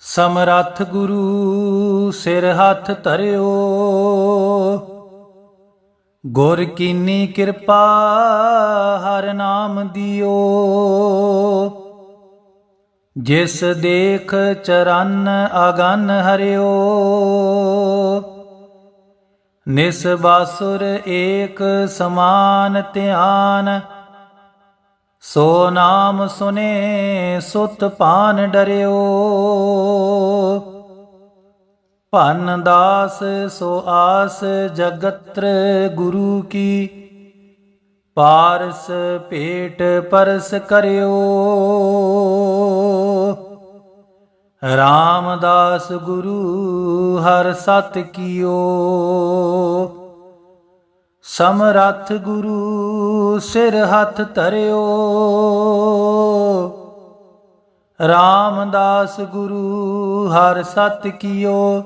ਸਮਰੱਥ ਗੁਰੂ ਸਿਰ ਹੱਥ ਧਰਿਓ। ਗੁਰ ਕੀਨੀ ਕਿਰਪਾ ਹਰ ਨਾਮ ਦਿਓ। ਜਿਸ ਦੇਖ ਚਰਨ ਅਗਨ ਹਰਿਓ। ਨਿਸ ਬਾਸੁਰ ਏਕ ਸਮਾਨ ਧਿਆਨ ਸੋ ਨਾਮ ਸੁਨੇ ਸੁਤ ਪਾਨ ਡਰਿਓ। ਭਨ ਦਾਸ ਸੋ ਆਸ ਜਗਤਰ ਗੁਰੂ ਕੀ। ਪਾਰਸ ਭੇਟ ਪਰਸ ਕਰਿਓ। ਰਾਮਦਾਸ ਗੁਰੂ ਹਰ ਸਤ ਕੀਓ। ਸਮਰੱਥ ਗੁਰੂ ਸਿਰ ਹੱਥ ਧਰਿਓ। ਰਾਮਦਾਸ ਗੁਰੂ ਹਰ ਸਤ ਕੀਓ।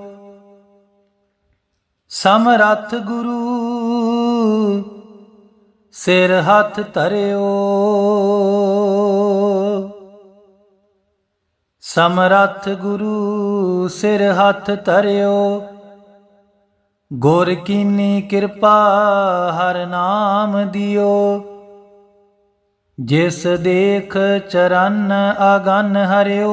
ਸਮਰੱਥ ਗੁਰੂ ਸਿਰ ਹੱਥ ਧਰਿਓ। ਸਮਰੱਥ ਗੁਰੂ ਸਿਰ ਹੱਥ ਧਰਿਓ। ਗੁਰ ਕੀਨੀ ਕਿਰਪਾ ਹਰ ਨਾਮ ਦਿਓ। ਜਿਸ ਦੇਖ ਚਰਨ ਅਗਨ ਹਰਿਓ।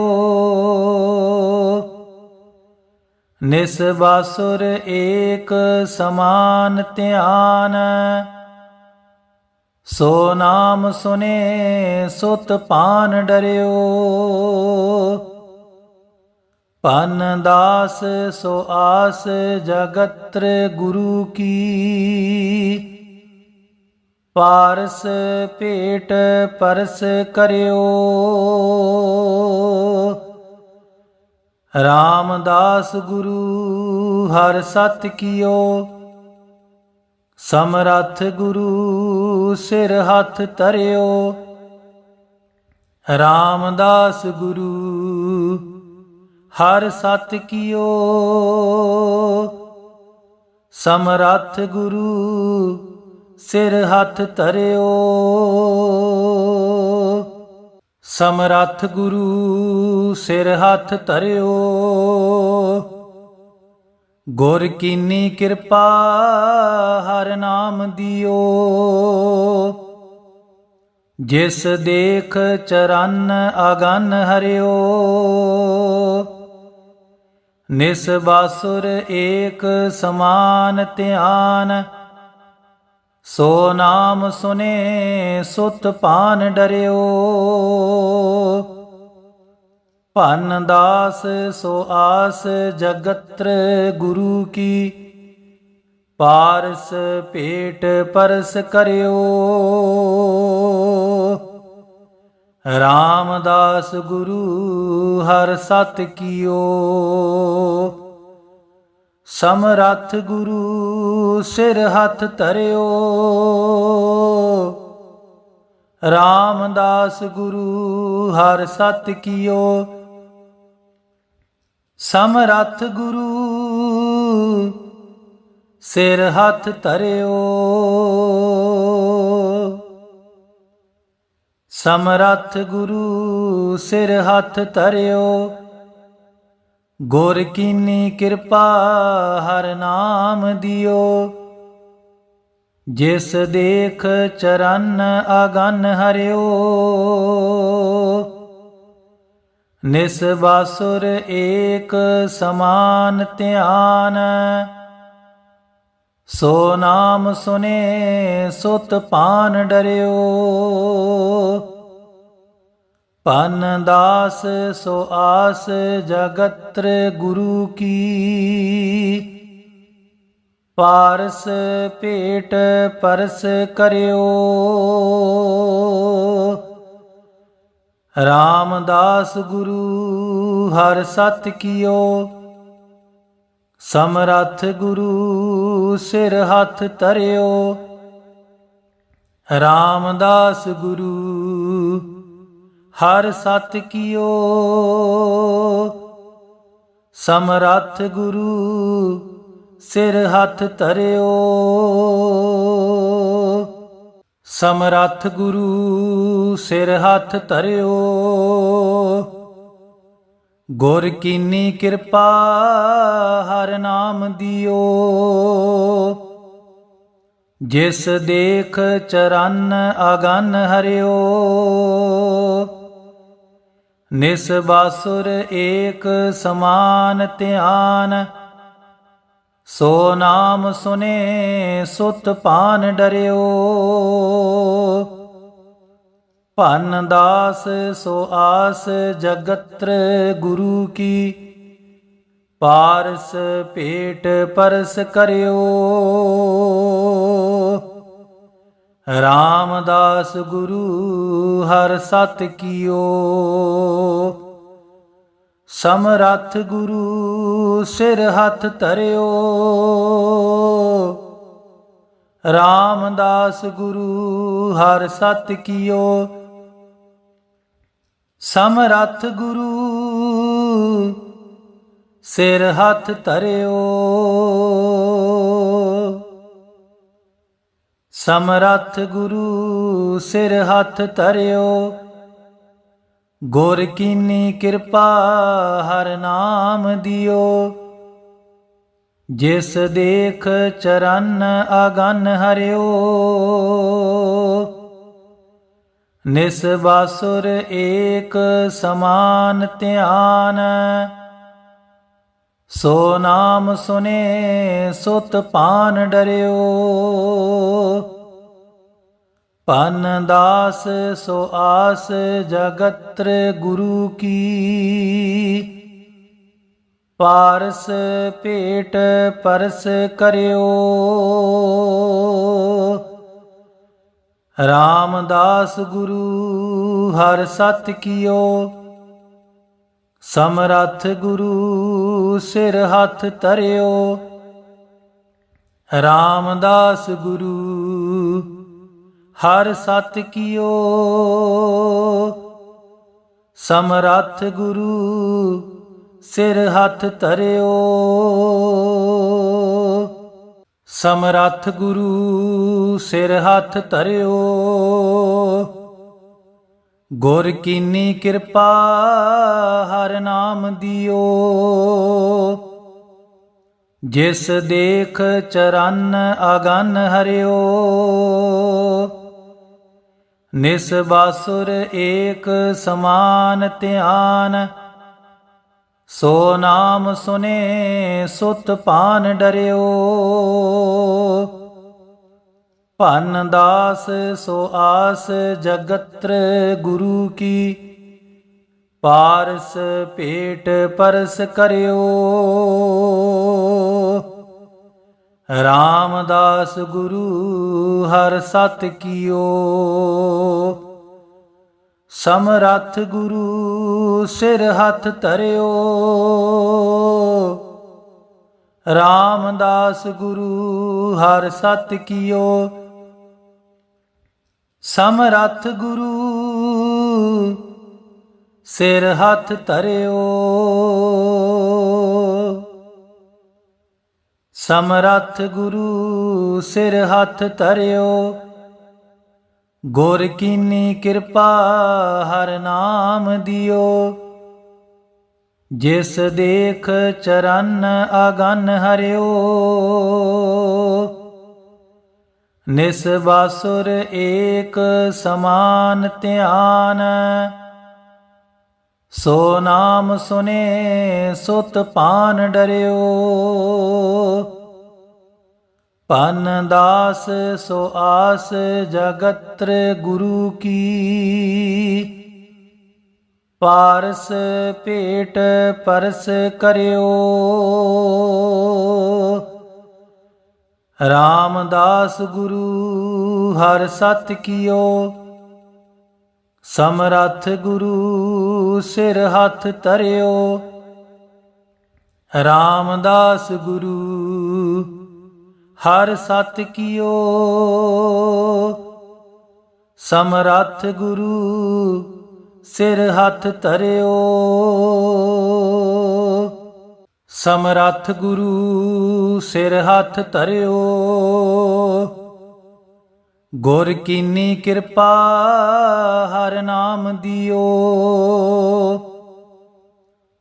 ਨਿਸ ਬਾਸੁਰ ਏਕ ਸਮਾਨ ਧਿਆਨ। ਸੋ ਨਾਮ ਸੁਨੇ ਸੁਤ ਪਾਨ ਡਰਿਓ। ਪਨ ਦਾਸ ਸੋ ਆਸ ਜਗਤਰ ਗੁਰੂ ਕੀ। ਪਾਰਸ ਭੇਟ ਪਰਸ ਕਰਿਓ। ਰਾਮਦਾਸ ਗੁਰੂ ਹਰ ਸਤ ਕੀਓ। ਸਮਰੱਥ ਗੁਰੂ ਸਿਰ ਹੱਥ ਧਰਿਓ। ਰਾਮਦਾਸ ਗੁਰੂ ਹਰ ਸਤ ਕੀਓ। ਸਮਰੱਥ ਗੁਰੂ ਸਿਰ ਹੱਥ ਧਰਿਓ। ਸਮਰੱਥ ਗੁਰੂ ਸਿਰ ਹੱਥ ਧਰਿਓ। ਗੁਰ ਕੀਨੀ ਕਿਰਪਾ ਹਰ ਨਾਮ ਦਿਓ। ਜਿਸ ਦੇਖ ਚਰਨ ਅਗਨ ਹਰਿਓ। ਨਿਸ ਬਾਸੁਰ ਏਕ ਸਮਾਨ ਧਿਆਨ, ਸੋ ਨਾਮ ਸੁਨੇ ਸੁਤ ਪਾਨ ਡਰਿਓ। ਭਨ ਦਾਸ ਸੋ ਆਸ ਜਗਤਰ ਗੁਰੂ ਕੀ, ਪਾਰਸ ਭੇਟ ਪਰਸ ਕਰਿਓ। ਰਾਮਦਾਸ ਗੁਰੂ ਹਰ ਸਤ ਕੀਓ। ਸਮਰੱਥ ਗੁਰੂ ਸਿਰ ਹੱਥ ਧਰਿਓ। ਰਾਮਦਾਸ ਗੁਰੂ ਹਰ ਸਤ ਕੀਓ। ਸਮਰੱਥ ਗੁਰੂ ਸਿਰ ਹੱਥ ਧਰਿਓ। ਸਮਰੱਥ ਗੁਰੂ ਸਿਰ ਹੱਥ ਧਰਿਓ। ਗੁਰ ਕੀਨੀ ਕਿਰਪਾ ਹਰ ਨਾਮ ਦਿਓ। ਜਿਸ ਦੇਖ ਚਰਨ ਅਗਨ ਹਰਿਓ। ਨਿਸ ਬਾਸੁਰ ਏਕ ਸਮਾਨ ਧਿਆਨ। ਸੋ ਨਾਮ ਸੁਨੇ ਸੁਤ ਪਾਨ ਡਰਿਓ। ਪਨ ਦਾਸ ਸੋ ਆਸ ਜਗਤਰ ਗੁਰੂ ਕੀ। ਪਾਰਸ ਭੇਟ ਪਰਸ ਕਰਿਓ। ਰਾਮਦਾਸ ਗੁਰੂ ਹਰ ਸਤ ਕੀਓ। ਸਮਰੱਥ ਗੁਰੂ ਸਿਰ ਹੱਥ ਧਰਿਓ। ਰਾਮਦਾਸ ਗੁਰੂ ਹਰ ਸਤ ਕੀਓ। ਸਮਰੱਥ ਗੁਰੂ ਸਿਰ ਹੱਥ ਧਰਿਓ। ਸਮਰੱਥ ਗੁਰੂ ਸਿਰ ਹੱਥ ਧਰਿਓ। ਗੁਰ ਕੀਨੀ ਕਿਰਪਾ ਹਰ ਨਾਮ ਦਿਓ। ਜਿਸ ਦੇਖ ਚਰਨ ਅਗਨ ਹਰਿਓ। ਨਿਸ ਬਾਸੁਰ ਏਕ ਸਮਾਨ ਧਿਆਨ, ਸੋ ਨਾਮ ਸੁਨੇ ਸੁਤ ਪਾਨ ਡਰਿਓ। ਭਨ ਦਾਸ ਸੋ ਆਸ ਜਗਤਰ ਗੁਰੂ ਕੀ, ਪਾਰਸ ਭੇਟ ਪਰਸ ਕਰਿਓ। ਰਾਮਦਾਸ ਗੁਰੂ ਹਰ ਸਤ ਕੀਓ। ਸਮਰੱਥ ਗੁਰੂ ਸਿਰ ਹੱਥ ਧਰਿਓ। ਰਾਮਦਾਸ ਗੁਰੂ ਹਰ ਸਤ ਕੀਓ। ਸਮਰੱਥ ਗੁਰੂ ਸਿਰ ਹੱਥ ਧਰਿਓ। ਸਮਰੱਥ ਗੁਰੂ ਸਿਰ ਹੱਥ ਧਰਿਓ। ਗੁਰ ਕੀਨੀ ਕਿਰਪਾ ਹਰ ਨਾਮ ਦਿਓ। ਜਿਸ ਦੇਖ ਚਰਨ ਅਗਨ ਹਰਿਓ। ਨਿਸ ਬਾਸੁਰ ਏਕ ਸਮਾਨ ਧਿਆਨ। ਸੋ ਨਾਮ ਸੁਨੇ, ਸੁਤ ਪਾਨ ਡਰਿਓ। ਪਨ ਦਾਸ, ਸੋ ਆਸ ਜਗਤਰ ਗੁਰੂ ਕੀ। ਪਾਰਸ ਭੇਟ ਪਰਸ ਕਰਿਓ। ਰਾਮਦਾਸ ਗੁਰੂ ਹਰ ਸਤ ਕੀਓ। ਸਮਰੱਥ ਗੁਰੂ ਸਿਰ ਹੱਥ ਧਰਿਓ। ਰਾਮਦਾਸ ਗੁਰੂ, ਹਰ ਸਤ ਕੀਓ। ਸਮਰੱਥ ਗੁਰੂ ਸਿਰ ਹੱਥ ਧਰਿਓ। ਸਮਰੱਥ ਗੁਰੂ ਸਿਰ ਹੱਥ ਧਰਿਓ। ਗੁਰ ਕੀਨੀ ਕਿਰਪਾ ਹਰ ਨਾਮ ਦਿਓ। ਜਿਸ ਦੇਖ ਚਰਨ ਅਗਨ ਹਰਿਓ। ਨਿਸ ਬਾਸੁਰ ਏਕ ਸਮਾਨ ਧਿਆਨ। ਸੋ ਨਾਮ ਸੁਨੇ ਸੁਤ ਪਾਨ ਡਰਿਓ। ਭਨ ਦਾਸ ਸੋ ਆਸ ਜਗਤਰ ਗੁਰੂ ਕੀ। ਪਾਰਸ ਭੇਟ ਪਰਸ ਕਰਿਓ। ਰਾਮਦਾਸ ਗੁਰੂ ਹਰ ਸਤ ਕੀਓ। ਸਮਰੱਥ ਗੁਰੂ ਸਿਰ ਹੱਥ ਧਰਿਓ। ਰਾਮਦਾਸ ਗੁਰੂ ਹਰ ਸਤ ਕੀਓ। ਸਮਰੱਥ ਗੁਰੂ, ਸਿਰ ਹੱਥ ਧਰਿਓ। ਸਮਰੱਥ ਗੁਰੂ, ਸਿਰ ਹੱਥ ਧਰਿਓ। ਗੁਰ ਕੀਨੀ ਕਿਰਪਾ ਹਰ ਨਾਮ ਦਿਓ। ਜਿਸ ਦੇਖ ਚਰਨ ਅਗਨ ਹਰਿਓ। ਨਿਸਬਾਸੁਰ ਏਕ ਸਮਾਨ ਧਿਆਨ। ਸੋ ਨਾਮ ਸੁਨੇ ਸੁਤ ਪਾਨ ਡਰਿਓ। ਪਨ ਦਾਸ ਸੋ ਆਸ ਜਗਤਰ ਗੁਰੂ ਕੀ। ਪਾਰਸ ਭੇਟ ਪਰਸ ਕਰਿਓ। ਰਾਮਦਾਸ ਗੁਰੂ ਹਰ ਸਤ ਕੀਓ। ਸਮਰੱਥ ਗੁਰੂ ਸਿਰ ਹੱਥ ਧਰਿਓ। ਰਾਮਦਾਸ ਗੁਰੂ ਹਰ ਸਤ ਕੀਓ। ਸਮਰੱਥ ਗੁਰੂ ਸਿਰ ਹੱਥ ਧਰਿਓ। ਸਮਰੱਥ ਗੁਰੂ ਸਿਰ ਹੱਥ ਧਰਿਓ। ਗੁਰ ਕੀਨੀ ਕਿਰਪਾ ਹਰ ਨਾਮ ਦਿਓ।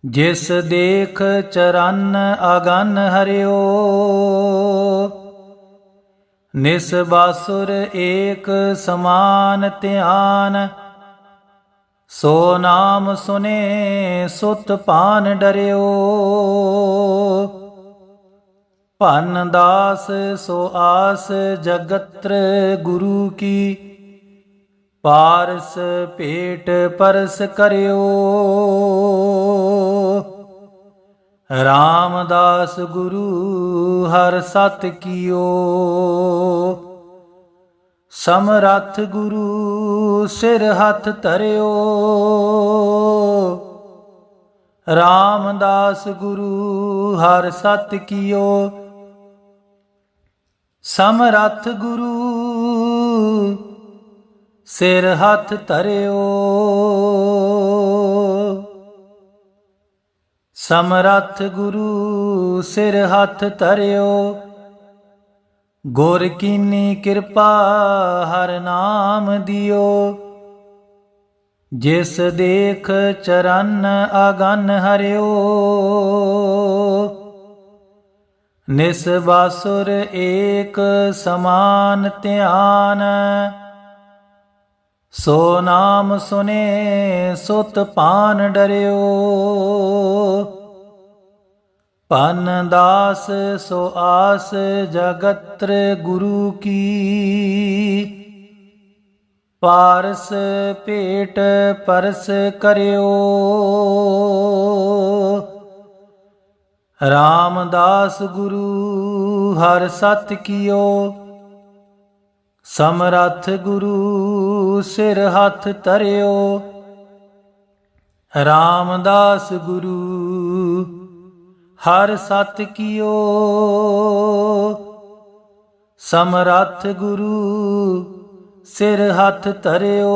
ਜਿਸ ਦੇਖ ਚਰਨ ਅਗਨ ਹਰਿਓ। ਨਿਸ ਬਾਸੁਰ ਏਕ ਸਮਾਨ ਧਿਆਨ ਸੋ ਨਾਮ ਸੁਨੇ, ਸੁਤ ਪਾਨ ਡਰਿਓ। ਭਨ ਦਾਸ, ਸੋ ਆਸ ਜਗਤਰ ਗੁਰੂ ਕੀ। ਪਾਰਸ ਭੇਟ ਪਰਸ ਕਰਿਓ। ਰਾਮਦਾਸ ਗੁਰੂ ਹਰ ਸਤ ਕੀਓ। ਸਮਰੱਥ ਗੁਰੂ ਸਿਰ ਹੱਥ ਧਰਿਓ। ਰਾਮਦਾਸ ਗੁਰੂ ਹਰ ਸਤ ਕੀਓ। ਸਮਰੱਥ ਗੁਰੂ ਸਿਰ ਹੱਥ ਧਰਿਓ। ਸਮਰੱਥ ਗੁਰੂ ਸਿਰ ਹੱਥ ਧਰਿਓ। ਗੁਰ ਕੀਨੀ ਕਿਰਪਾ ਹਰ ਨਾਮ ਦਿਓ। ਜਿਸ ਦੇਖ ਚਰਨ ਅਗਨ ਹਰਿਓ। ਨਿਸ ਬਾਸੁਰ ਏਕ ਸਮਾਨ ਧਿਆਨ। ਸੋ ਨਾਮ ਸੁਨੇ ਸੁਤ ਪਾਨ ਡਰਿਓ। ਪਨ ਦਾਸ ਸੋ ਆਸ ਜਗਤਰ ਗੁਰੂ ਕੀ। ਪਾਰਸ ਭੇਟ ਪਰਸ ਕਰਿਓ। ਰਾਮਦਾਸ ਗੁਰੂ ਹਰ ਸਤ ਕੀਓ। ਸਮਰੱਥ ਗੁਰੂ ਸਿਰ ਹੱਥ ਧਰਿਓ। ਰਾਮਦਾਸ ਗੁਰੂ ਹਰ ਸਤ ਕੀਓ। ਸਮਰੱਥ ਗੁਰੂ ਸਿਰ ਹੱਥ ਧਰਿਓ।